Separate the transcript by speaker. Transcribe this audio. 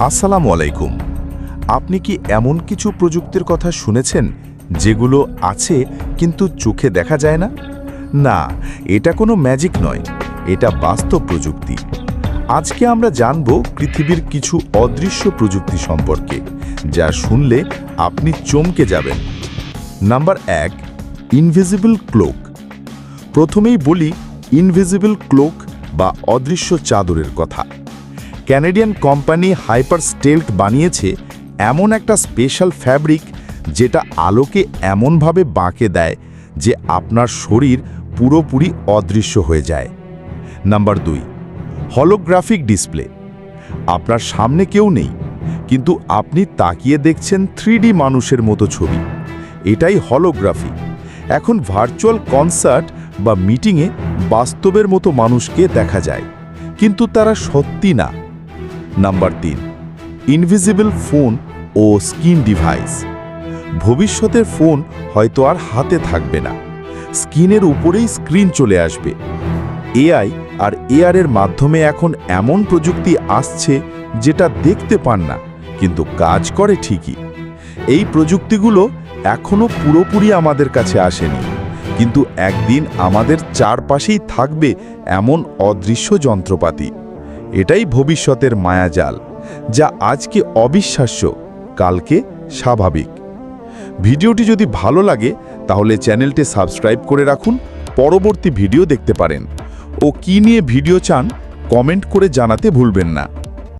Speaker 1: আসসালামু আলাইকুম। আপনি কি এমন কিছু প্রযুক্তির কথা শুনেছেন যেগুলো আছে কিন্তু চোখে দেখা যায় না? না, এটা কোনো ম্যাজিক নয়, এটা বাস্তব প্রযুক্তি। আজকে আমরা জানব পৃথিবীর কিছু অদৃশ্য প্রযুক্তি সম্পর্কে, যা শুনলে আপনি চমকে যাবেন। নাম্বার এক, ইনভিজিবল ক্লোক। প্রথমেই বলি ইনভিজিবল ক্লোক বা অদৃশ্য চাদরের কথা। ক্যানাডিয়ান কোম্পানি হাইপার স্টেল্ট বানিয়েছে এমন একটা স্পেশাল ফ্যাব্রিক যেটা আলোকে এমনভাবে বাঁকে দেয় যে আপনার শরীর পুরোপুরি অদৃশ্য হয়ে যায়। নাম্বার দুই হলোগ্রাফিক ডিসপ্লে আপনার সামনে কেউ নেই, কিন্তু আপনি তাকিয়ে দেখছেন থ্রি মানুষের মতো ছবি। এটাই হলোগ্রাফি এখন ভার্চুয়াল কনসার্ট বা মিটিংয়ে বাস্তবের মতো মানুষকে দেখা যায়, কিন্তু তারা সত্যি না। নাম্বার তিন ইনভিজিবল ফোন ও স্ক্রিন ডিভাইস ভবিষ্যতের ফোন হয়তো আর হাতে থাকবে না। স্ক্রিনের উপরেই স্ক্রিন চলে আসবে। এআই আর এআর এর মাধ্যমে এখন এমন প্রযুক্তি আসছে যেটা দেখতে পান না, কিন্তু কাজ করে ঠিকই। এই প্রযুক্তিগুলো এখনও পুরোপুরি আমাদের কাছে আসেনি, কিন্তু একদিন আমাদের চারপাশেই থাকবে এমন অদৃশ্য যন্ত্রপাতি। এটাই ভবিষ্যতের মায়াজাল, যা আজকে অবিশ্বাস্য, কালকে স্বাভাবিক। ভিডিওটি যদি ভালো লাগে, তাহলে চ্যানেলটি সাবস্ক্রাইব করে রাখুন, পরবর্তী ভিডিও দেখতে পারেন। ও কী নিয়ে ভিডিও চান, কমেন্ট করে জানাতে ভুলবেন না।